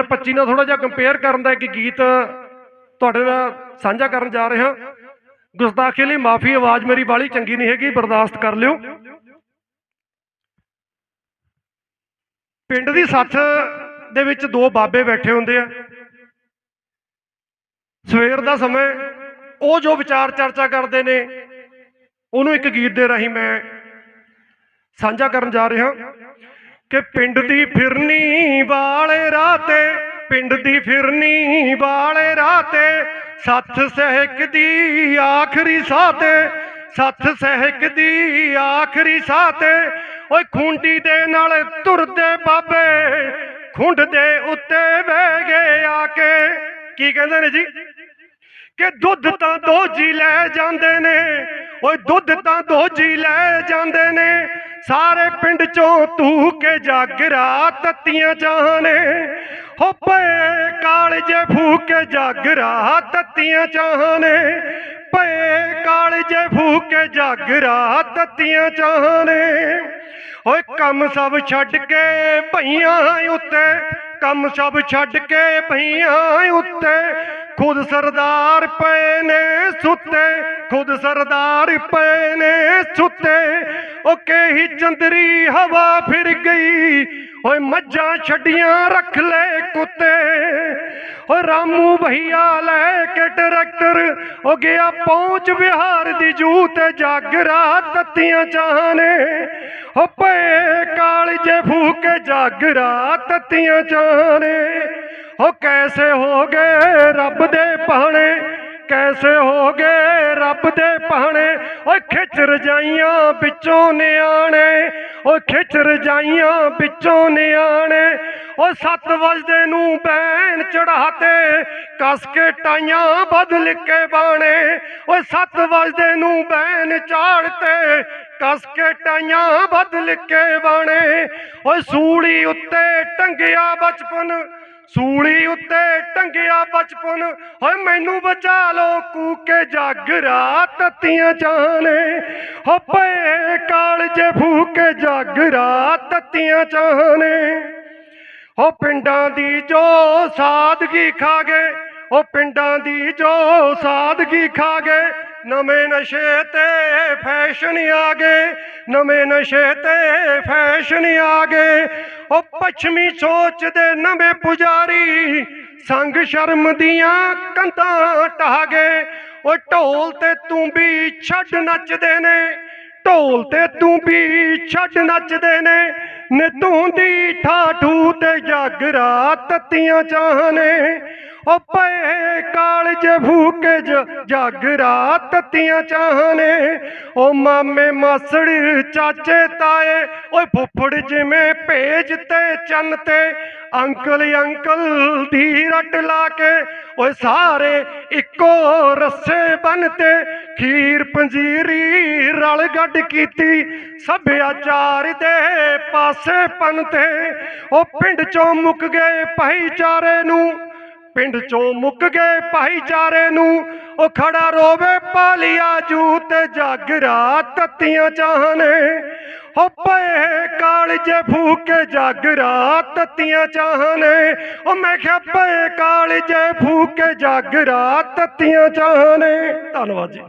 25 ਨਾਲ ਥੋੜਾ ਜਿਹਾ ਕੰਪੇਅਰ ਕਰਨ ਦਾ ਇੱਕ ਗੀਤ ਤੁਹਾਡੇ ਨਾਲ ਸਾਂਝਾ ਕਰਨ ਜਾ ਰਿਹਾ। ਗੁਸਤਾਖੀ ਲਈ ਮਾਫੀ ਆਵਾਜ਼ ਮੇਰੀ ਬਾਲੀ ਚੰਗੀ ਨਹੀਂ ਹੈਗੀ, ਬਰਦਾਸ਼ਤ ਕਰ ਲਿਓ। ਪਿੰਡ ਦੀ ਸੱਥ ਦੇ ਵਿੱਚ ਦੋ ਬਾਬੇ ਬੈਠੇ ਹੁੰਦੇ ਆ। ਸਵੇਰ ਦਾ ਸਮਾਂ ਉਹ ਜੋ ਵਿਚਾਰ ਚਰਚਾ ਕਰਦੇ ਨੇ, ਉਹਨੂੰ ਇੱਕ ਗੀਤ ਦੇ ਰਾਹੀਂ ਮੈਂ ਸਾਂਝਾ ਕਰਨ ਜਾ ਰਿਹਾ। ਕਿ ਪਿੰਡ ਦੀ ਫਿਰਨੀ ਵਾਲੇ ਰਾਹ ਪਿੰਡ ਦੀ ਫਿਰਨੀ ਵਾਲੇ ਰਾਹ ਤੇ ਸਹਿਕ ਦੀ ਆਖਰੀ ਸਾਹ ਤੇ ਸਹਿਕ ਦੀ ਆਖਰੀ ਸਾਹ ਓਏ ਖੁੰਡੀ ਦੇ ਨਾਲ ਤੁਰਦੇ ਬਾਬੇ, ਖੁੰਡ ਦੇ ਉੱਤੇ ਬਹਿ ਗਏ ਆ ਕੇ। ਕੀ ਕਹਿੰਦੇ ਨੇ ਜੀ? ਕਿ ਦੁੱਧ ਤਾਂ ਦੋਜੀ ਲੈ ਜਾਂਦੇ ਨੇ, ਓਏ ਦੁੱਧ ਤਾਂ ਦੋਜੀ ਲੈ ਜਾਂਦੇ ਨੇ ਸਾਰੇ ਪਿੰਡ ਚੋਂ ਤੂ ਕੇ ਜਾਗਰਾ ਤੱਤੀਆਂ ਚਾਹਨੇ ਹੋ ਪਏ ਕਾਲਜੇ ਫੂਕੇ ਜਾਗਰਾ ਤੱਤੀਆਂ ਚਾਹਨੇ ਪਏ ਕਾਲਜੇ ਫੂਕੇ ਜਾਗਰਾ ਤੱਤੀਆਂ ਚਾਹਨੇ ਓਏ ਕੰਮ ਸਭ ਛੱਡ ਕੇ ਭਈਆਂ ਉੱਤੇ, ਕੰਮ ਸਭ ਛੱਡ ਕੇ ਭਈਆਂ ਉੱਤੇ। ਖੁਦ ਸਰਦਾਰ ਪਏ ਨੇ ਸੁੱਤੇ, ਖੁਦ ਸਰਦਾਰ ਪਏ ਨੇ ਸੁੱਤੇ। ਉਹ ਕਹੀ ਚੰਦਰੀ ਹਵਾ ਫਿਰ ਗਈ। ਓਏ ਮੱਝਾਂ ਛੱਡੀਆਂ ਰੱਖ ਲੈ ਕੁੱਤੇ। ਓ ਰਾਮੂ ਭਈਆ ਲੈ ਕੇ ਟਰੈਕਟਰ। ਓ ਗਿਆ ਪਹੁੰਚ ਬਿਹਾਰ ਦੀ ਜੂ ਤੇ ਜਾਗਰਾ ਤੱਤੀਆਂ ਚਾਹਨੇ ਓ ਪਏ ਕਾਲਜੇ ਫੂਕੇ ਜਾਗਰਾ ਤੱਤੀਆਂ ਚਾਹਨੇ ਓ ਕੈਸੇ ਹੋ ਗਏ ਰੱਬ ਦੇ ਪਾਣੇ ਕੈਸੇ ਹੋ ਗਏ ਰੱਬ ਦੇ ਪਾਣੇ ਓਏ ਖਿੱਚ ਰਜਾਈਆਂ ਵਿੱਚੋਂ ਨਿਆਣੇ। ਓਏ ਖਿੱਚ ਰਜਾਈਆਂ ਵਿੱਚੋਂ ਨਿਆਣੇ। ਓ 7 ਵਜਦੇ ਨੂੰ ਬੈਨ ਚੜਾਤੇ, ਕਸ ਕੇ ਟਾਈਆਂ ਬਦਲ ਕੇ ਬਾਣੇ। ਓਏ 7 ਵਜਦੇ ਨੂੰ ਬੈਨ ਚਾੜਤੇ, ਕਸ ਕੇ ਟਾਈਆਂ ਬਦਲ ਕੇ ਬਾਣੇ। ਓਏ ਸੂੜੀ ਉੱਤੇ ਟੰਗਿਆ ਬਚਪਨ ਸੂਲੀ ਉੱਤੇ ਟੰਗਿਆ ਬਚਪਨ ਓਏ ਮੈਨੂੰ ਬਚਾ ਲੋ ਕੂਕੇ ਜਾਗਰਾ ਤੱਤੀਆਂ ਚਾਹਨੇ ਹੋ ਪਏ ਕਾਲਜੇ ਫੂਕੇ ਜਾਗਰਾ ਤੱਤੀਆਂ ਚਾਹਨੇ ਉਹ ਪਿੰਡਾਂ ਦੀ ਜੋ ਸਾਦਗੀ ਖਾ ਗਏ, ਉਹ ਪਿੰਡਾਂ ਦੀ ਜੋ ਸਾਦਗੀ ਖਾ ਗਏ। ਨਵੇਂ ਨਸ਼ੇ ਤੇ ਫੈਸ਼ਨ ਆ ਗਏ, ਨਵੇਂ ਨਸ਼ੇ ਤੇ ਫੈਸ਼ਨ ਆ ਗਏ। ਉਹ ਪੱਛਮੀ ਸੋਚ ਦੇ ਨਵੇਂ ਪੁਜਾਰੀ ਸੰਗ ਸ਼ਰਮ ਦੀਆਂ ਕੰਧਾਂ ਢਾਹ ਗਏ। ਉਹ ਢੋਲ ਤੇ ਤੂੰ ਵੀ ਛੱਡ ਨੱਚਦੇ ਨੇ, ਢੋਲ ਤੇ ਤੂੰ ਵੀ ਛੱਡ ਨੱਚਦੇ ਨੇ। ਨੇ ਤੂੰ ਦੀ ਠਾਠੂ ਤੇ ਜਾਗਰਾ ਤੱਤੀਆਂ ਚਾਹਨੇ ਉਹ ਪਏ ਕਾਲਜ ਫੂਕੇ ਜ- ਜਾਗਰਾ ਤੱਤੀਆਂ ਚਾਹਨੇ। ਓ ਮਾਮੇ ਮਾਸੜ ਚਾਚੇ ਤਾਏ, ਓਏ ਫੁੱਫੜ ਜਿਵੇਂ ਭੇਜ ਤੇ ਚੰਨ ਤੇ, ਅੰਕਲ ਅੰਕਲ ਦੀ ਰੱਟ ਲਾ ਕੇ, ਓਏ ਸਾਰੇ ਇੱਕੋ ਰੱਸੇ ਬੰਨਤੇ ਖੀਰ ਪੰਜੀਰੀ ਰਲ ਗੱਡ ਕੀਤੀ ਸਭਿਆਚਾਰ ਦੇ ਪਾਸੇ ਪਨ ਉਹ ਪਿੰਡ ਚੋਂ ਮੁੱਕ ਗਏ ਭਾਈਚਾਰੇ ਨੂੰ ਪਿੰਡ ਚੋਂ ਮੁੱਕ ਗਏ ਭਾਈਚਾਰੇ ਨੂੰ, ਉਹ ਖੜਾ ਰੋਵੇ ਪਾਲੀਆ ਜੂ ਤੇ ਜਾਗਰਾ ਤੱਤੀਆਂ ਚਾਹਨੇ ਹੋ ਪਏ ਕਾਲਜੇ ਫੂਕੇ ਜਾਗਰਾ ਤੱਤੀਆਂ ਚਾਹਨੇ ਉਹ ਮੈਂ ਕਿਹਾ ਪਏ ਕਾਲਜੇ ਫੂਕੇ ਜਾਗਰਾ ਤੱਤੀਆਂ ਚਾਹਨੇ ਧੰਨਵਾਦ ਜੀ।